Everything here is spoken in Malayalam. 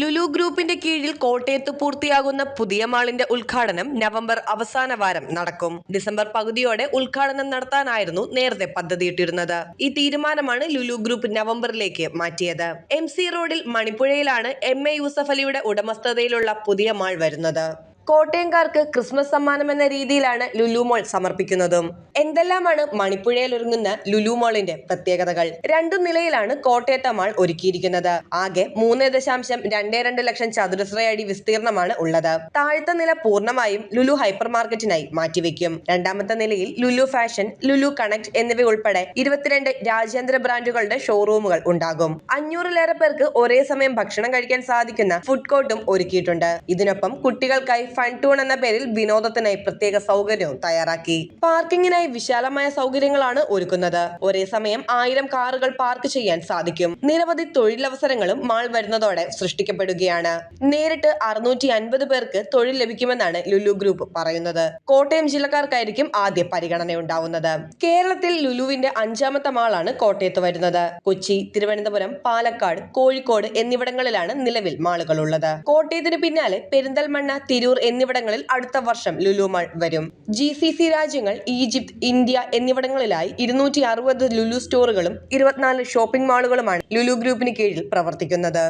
ലുലു ഗ്രൂപ്പിന്റെ കീഴിൽ കോട്ടയത്ത് പൂർത്തിയാകുന്ന പുതിയ മാളിന്റെ ഉദ്ഘാടനം നവംബർ അവസാന വാരം നടക്കും. ഡിസംബർ പകുതിയോടെ ഉദ്ഘാടനം നടത്താനായിരുന്നു നേരത്തെ പദ്ധതിയിട്ടിരുന്നത്. ഈ തീരുമാനമാണ് ലുലു ഗ്രൂപ്പ് നവംബറിലേക്ക് മാറ്റിയത്. എം സി റോഡിൽ മണിപ്പുഴയിലാണ് എം എ യൂസഫ് അലിയുടെ ഉടമസ്ഥതയിലുള്ള പുതിയ മാൾ വരുന്നത്. കോട്ടയംകാർക്ക് ക്രിസ്മസ് സമ്മാനം എന്ന രീതിയിലാണ് ലുലു മോൾ സമർപ്പിക്കുന്നതും. എന്തെല്ലാമാണ് മണിപ്പുഴയിൽ ഒരുങ്ങുന്ന ലുലു മോളിന്റെ പ്രത്യേകതകൾ? രണ്ടു നിലയിലാണ് കോട്ടയത്തെ മാൾ ഒരുക്കിയിരിക്കുന്നത്. ആകെ മൂന്ന് ദശാംശം രണ്ടേ രണ്ട് ലക്ഷം ചതുരശ്ര അടി വിസ്തീർണമാണ് ഉള്ളത്. താഴത്തെ നില പൂർണമായും ലുലു ഹൈപ്പർ മാർക്കറ്റിനായി മാറ്റിവെക്കും. രണ്ടാമത്തെ നിലയിൽ ലുലു ഫാഷൻ ലുലു കണക്ട് എന്നിവ ഉൾപ്പെടെ ഇരുപത്തിരണ്ട് രാജ്യാന്തര ബ്രാൻഡുകളുടെ ഷോറൂമുകൾ ഉണ്ടാകും. അഞ്ഞൂറിലേറെ പേർക്ക് ഒരേ സമയം ഭക്ഷണം കഴിക്കാൻ സാധിക്കുന്ന ഫുഡ് കോർട്ടും ഒരുക്കിയിട്ടുണ്ട്. ഇതിനൊപ്പം കുട്ടികൾക്കായി ഫൺ ടൂൺ എന്ന പേരിൽ വിനോദത്തിനായി പ്രത്യേക സൗകര്യവും തയ്യാറാക്കി. പാർക്കിങ്ങിനായി വിശാലമായ സൗകര്യങ്ങളാണ് ഒരുക്കുന്നത്. ഒരേ സമയം ആയിരം കാറുകൾ പാർക്ക് ചെയ്യാൻ സാധിക്കും. നിരവധി തൊഴിലവസരങ്ങളും മാൾ വരുന്നതോടെ സൃഷ്ടിക്കപ്പെടുകയാണ്. നേരിട്ട് അറുന്നൂറ്റി അൻപത് പേർക്ക് തൊഴിൽ ലഭിക്കുമെന്നാണ് ലുലു ഗ്രൂപ്പ് പറയുന്നത്. കോട്ടയം ജില്ലക്കാർക്കായിരിക്കും ആദ്യ പരിഗണന ഉണ്ടാവുന്നത് കേരളത്തിൽ ലുലുവിന്റെ അഞ്ചാമത്തെ മാളാണ് കോട്ടയത്ത് വരുന്നത്. കൊച്ചി തിരുവനന്തപുരം പാലക്കാട് കോഴിക്കോട് എന്നിവിടങ്ങളിലാണ് നിലവിൽ മാളുകൾ ഉള്ളത് കോട്ടയത്തിന് പിന്നാലെ പെരിന്തൽമണ്ണ തിരൂർ എന്നിവിടങ്ങളിൽ അടുത്ത വർഷം ലുലു വരും. ജി സി സി രാജ്യങ്ങൾ ഈജിപ്ത് ഇന്ത്യ എന്നിവിടങ്ങളിലായി ഇരുന്നൂറ്റി അറുപത് ലുലു സ്റ്റോറുകളും ഇരുപത്തിനാല് ഷോപ്പിംഗ് മാളുകളുമാണ് ലുലു ഗ്രൂപ്പിന് കീഴിൽ പ്രവർത്തിക്കുന്നത്.